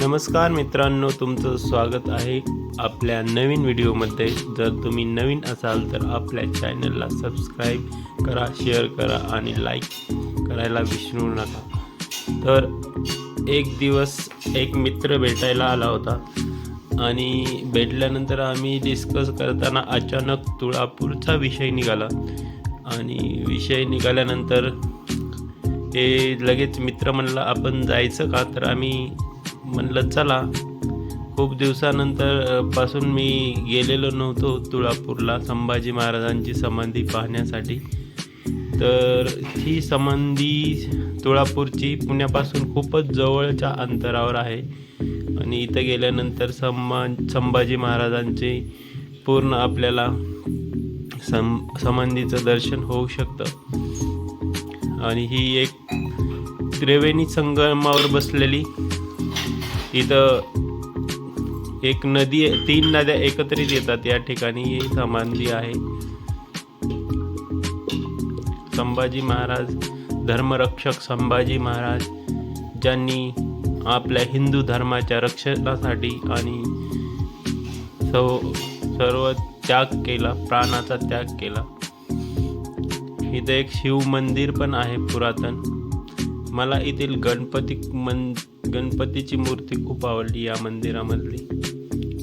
नमस्कार मित्रांनो तुमचं स्वागत आहे आपल्या नवीन व्हिडिओमध्ये. जर तुम्ही नवीन असाल तर आपल्या चॅनलला सबस्क्राईब करा शेअर करा आणि लाईक करायला विसरू नका. तर एक दिवस एक मित्र भेटायला आला होता आणि भेटल्यानंतर आम्ही डिस्कस करताना अचानक तुळापूरचा विषय निघाला. आणि विषय निघाल्यानंतर हे लगेच मित्र म्हणला आपण जायचं का? तर आम्ही म्हणलं चला खूप दिवसानंतरपासून मी गेलेलो नव्हतो तुळापूरला संभाजी महाराजांची समाधी पाहण्यासाठी. तर ही समाधी तुळापूरची पुण्यापासून खूपच जवळच्या अंतरावर आहे. आणि इथं गेल्यानंतर संभा संभाजी महाराजांचे पूर्ण आपल्याला सम समाधीचं दर्शन होऊ शकतं. आणि ही एक त्रिवेणी संगमावर बसलेली इथं एक नदी तीन नद्या एकत्रित येतात या ठिकाणी. ही समानली आहे. संभाजी महाराज धर्मरक्षक संभाजी महाराज ज्यांनी आपल्या हिंदू धर्माच्या रक्षणासाठी आणि सव सर्व त्याग केला प्राणाचा त्याग केला. इथं एक शिव मंदिर पण आहे पुरातन. मला येथील गणपती मन गणपतीची मूर्ती खूप आवडली या मंदिरामधली.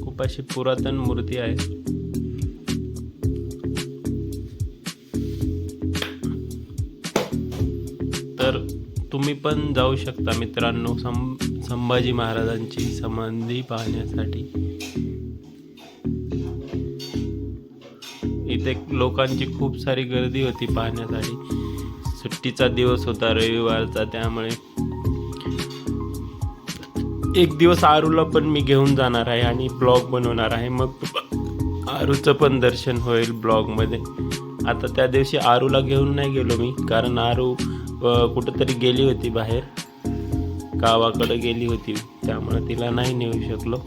खूप अशी पुरातन मूर्ती आहे. तर तुम्ही पण जाऊ शकता मित्रांनो सं संभाजी महाराजांची समाधी पाहण्यासाठी. इथे लोकांची खूप सारी गर्दी होती पाहण्यासाठी. सुट्टीचा दिवस होता रविवारचा त्यामुळे एक दिवस आरूला पण मी घेऊन जाणार आहे आणि ब्लॉग बनवणार आहे. मग आरूचं पण दर्शन होईल ब्लॉगमध्ये. आता त्या दिवशी आरूला घेऊन नाही गेलो मी कारण आरू कुठंतरी गेली होती बाहेर. गावाकडे गेली होती त्यामुळे तिला नाही नेऊ शकलो.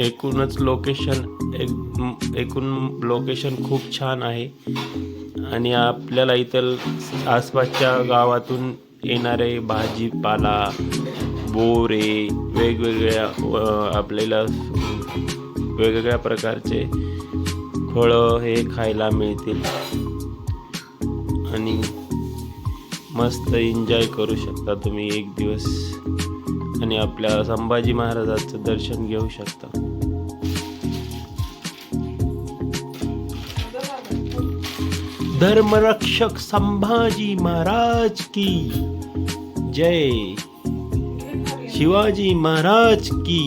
एकूणच लोकेशन एक एकूण लोकेशन खूप छान आहे. आणि आपल्याला इथं आसपासच्या गावातून येणारे भाजीपाला बोरे वेगवेगळ्या आपल्याला वेगवेगळ्या प्रकारचे फळं हे खायला मिळतील. आणि मस्त एन्जॉय करू शकता तुम्ही एक दिवस. आणि आपल्या संभाजी महाराजांचं दर्शन घेऊ शकता. धर्मरक्षक संभाजी महाराज की जय. शिवाजी महाराज की